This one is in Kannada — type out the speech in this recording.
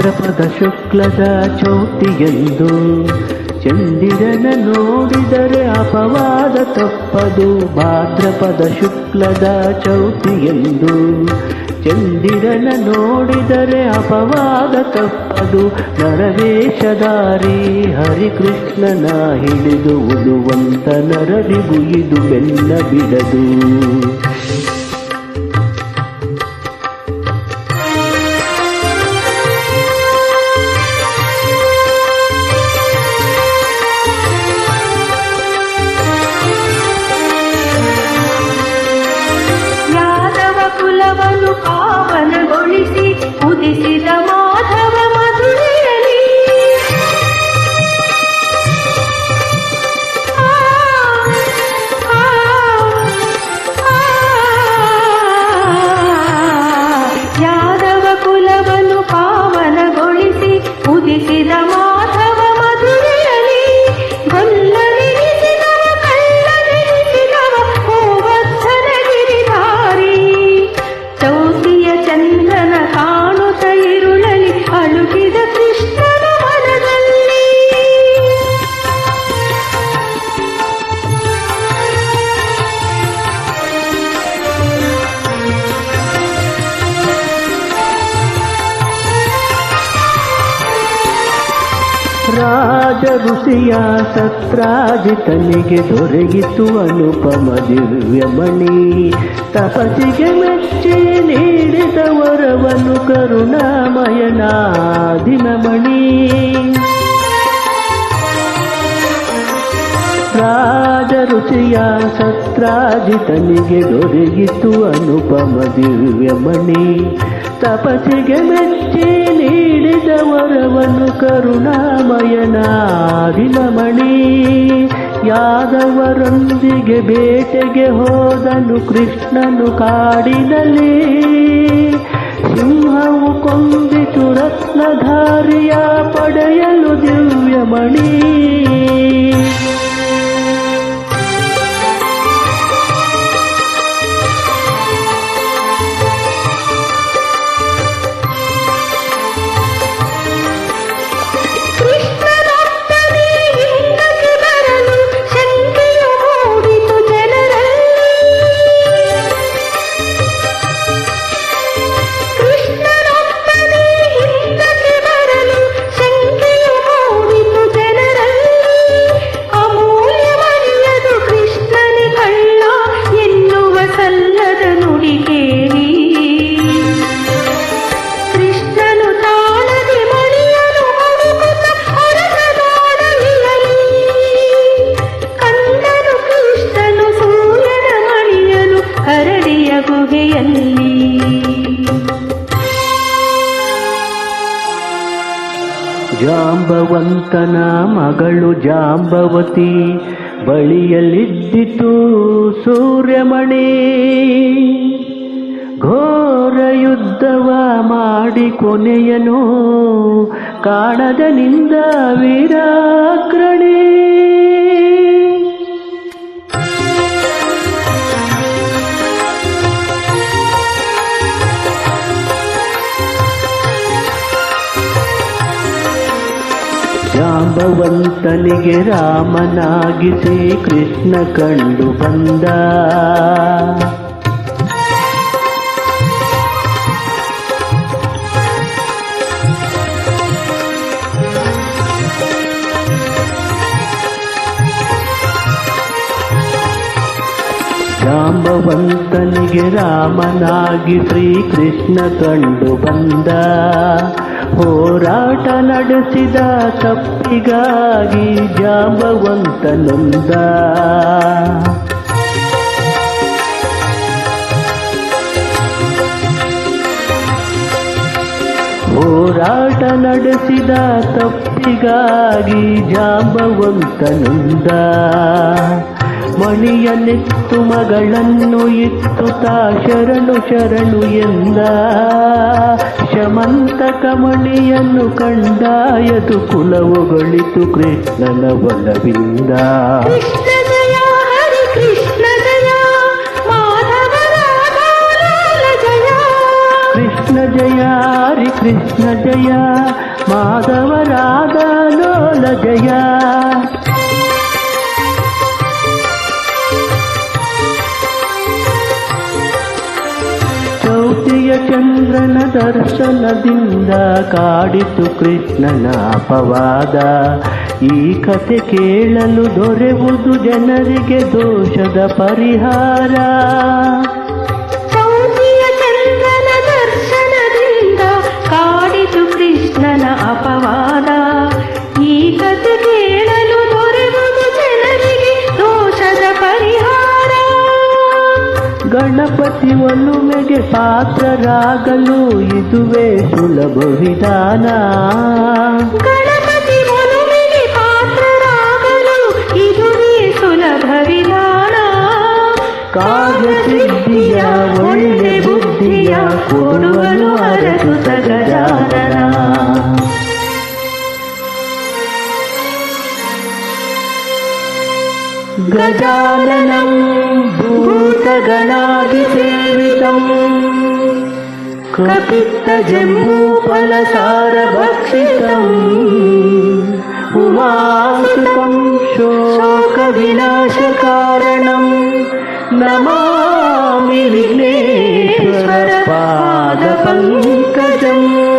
ಭಾದ್ರಪದ ಶುಕ್ಲದ ಚೌತಿಯೆಂದು ಚಂದಿರನ ನೋಡಿದರೆ ಅಪವಾದ ತಪ್ಪದು. ಭಾದ್ರಪದ ಶುಕ್ಲದ ಚೌತಿಯೆಂದು ಚಂದಿರನ ನೋಡಿದರೆ ಅಪವಾದ ತಪ್ಪದು. ನರವೇಷಧಾರಿ ಹರಿಕೃಷ್ಣನ ಹಿಡಿದು ಉಳುವಂತ ನರರಿಗೂ ಇದು ಬೆನ್ನ ಬಿಡದು. ಕುಲವನ್ನು ಪಾವನಗೊಳಿಸಿ ಉದಿಸಿದ ಮಾಧವ ರಾಜ ಋಷಿಯ ಸತ್ರಾಜಿತನಿಗೆ ದೊರೆಯಿತು ಅನುಪಮ ದಿವ್ಯಮಣಿ ತಪಸಿಗೆ ಮೆಚ್ಚಿ ನೀಡಿದ ವರವನು ಕರುಣಾಮಯನ ದಿನಮಣಿ ರಾಜ ಋಷಿಯ ಸತ್ರಾಜಿತನಿಗೆ ದೊರೆಯಿತು ಅನುಪಮ ದಿವ್ಯಮಣಿ ತಪಸಿಗೆ ಮೆಚ್ಚಿ ನೀಡಿದ ವರವನು ಕರುಣಾಮಯನ ದಿನಮಣಿ ಯಾದವರೊಂದಿಗೆ ಬೇಟೆಗೆ ಹೋದನು ಕೃಷ್ಣನು ಕಾಡಿನಲ್ಲಿ. ಸಿಂಹವು ಕೊಂದಿತು ರತ್ನಧಾರಿಯ ಪಡೆಯಲು ದಿವ್ಯಮಣಿ. ಜಾಂಬವಂತನ ಮಗಳು ಜಾಂಬವತಿ ಬಳಿಯಲ್ಲಿದ್ದಿತು ಸೂರ್ಯಮಣಿ. ಘೋರ ಯುದ್ಧವ ಮಾಡಿ ಕೊನೆಯನು ಕಾಣದ ನಿಂದ ಜಾಂಬವಂತನಿಗೆ ರಾಮನಾಗಿ ಶ್ರೀಕೃಷ್ಣ ಕಂಡು ಬಂದ. ಜಾಂಬವಂತನಿಗೆ ರಾಮನಾಗಿ ಶ್ರೀಕೃಷ್ಣ ಕಂಡು ಬಂದ. ಹೋರಾಟ ನಡೆಸಿದ ತಪ್ಪಿಗಾಗಿ ಜಾಂಬವಂತನೊಂದ. ಹೋರಾಟ ನಡೆಸಿದ ತಪ್ಪಿಗಾಗಿ ಜಾಂಬವಂತನೊಂದ. ಮಣಿಯನ್ನೆತ್ತು ಮಗಳನ್ನು ಇತ್ತು ತಾ ಶರಣು ಶರಣು ಎಂದ. ಶಮಂತಕ ಮಣಿಯನ್ನು ಕಂಡಾಯದು ಕುಲವುಗಳಿತು ಕೃಷ್ಣನ ಒಲವಿಂದ ದರ್ಶನದಿಂದ ಕಾಡಿತು ಕೃಷ್ಣನ ಅಪವಾದ. ಈ ಕತೆ ಕೇಳಲು ದೊರೆವುದು ಜನರಿಗೆ ದೋಷದ ಪರಿಹಾರ. ಪಾತ್ರರಾಗಲು ಇದುವೇ ಸುಲಭ ವಿಧಾನ ಗಣಪತಿ ಒಲುಮೆಗೆ ಪಾತ್ರರಾಗಲು ಇದುವೇ ಸುಲಭ ವಿಧಾನ ಕಾರ್ಯಸಿದ್ಧಿಯ ಒಳ್ಳೆ ಬುದ್ಧಿಯ ಕೊಡುವನು ಅರಸುತ ಗಜಾನನ कपित्तजम्बूफलसारभक्षितम् उमासुतं शोकविनाशकारणम् नमामि विघ्नेश्वरपादपङ्कजम्